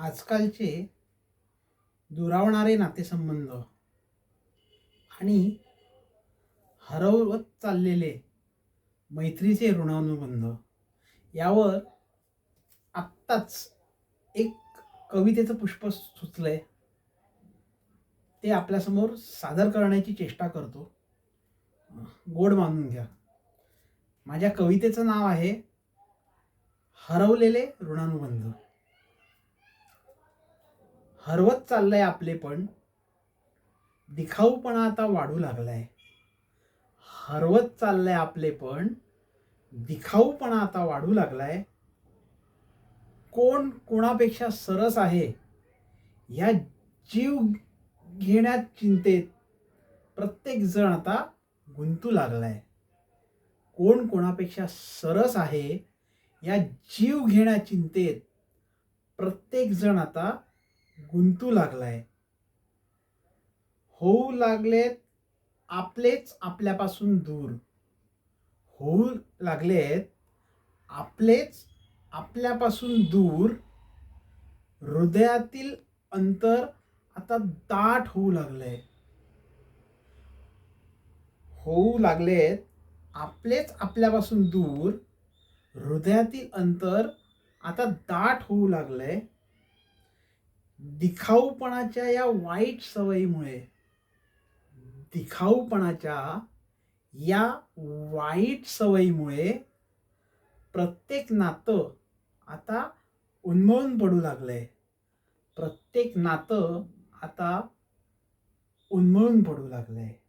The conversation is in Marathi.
आजकालचे दुरावणारे नातेसंबंध आणि हरवत चाललेले मैत्रीचे ऋणानुबंध यावर आत्ताच एक कवितेचं पुष्प सुचलंय. ते आपल्यासमोर सादर करण्याची चेष्टा करतो. गोड मानून घ्या. माझ्या कवितेचं नाव आहे हरवलेले ऋणानुबंध. हरवत चाललंय आपले पण. दिखाऊपणा आता वाढू लागलाय. हरवत चाललंय आपले पण. दिखाऊपणा आता वाढू लागलाय. कोण कोणापेक्षा सरस आहे? या जीव घेण्यात चिंतेत प्रत्येक जण आता गुंतू लागलाय. कोण कोणापेक्षा सरस आहे? या जीव घेण्या चिंतेत प्रत्येक जण आता गुंतू लागलाय. होऊ लागलेत आपलेच आपल्यापासून दूर. होऊ लागलेत आपलेच आपल्यापासून दूर. हृदयातील अंतर आता दाट होऊ लागलंय. होऊ लागलेत आपलेच आपल्यापासून दूर. हृदयातील अंतर आता दाट होऊ लागलंय. दिखाऊपणाच्या या वाईट सवयीमुळे दिखाऊपणाच्या या वाईट सवयीमुळे प्रत्येक नातं आता उन्मळून पडू लागलं आहे प्रत्येक नातं आता उन्मळून पडू लागलंय.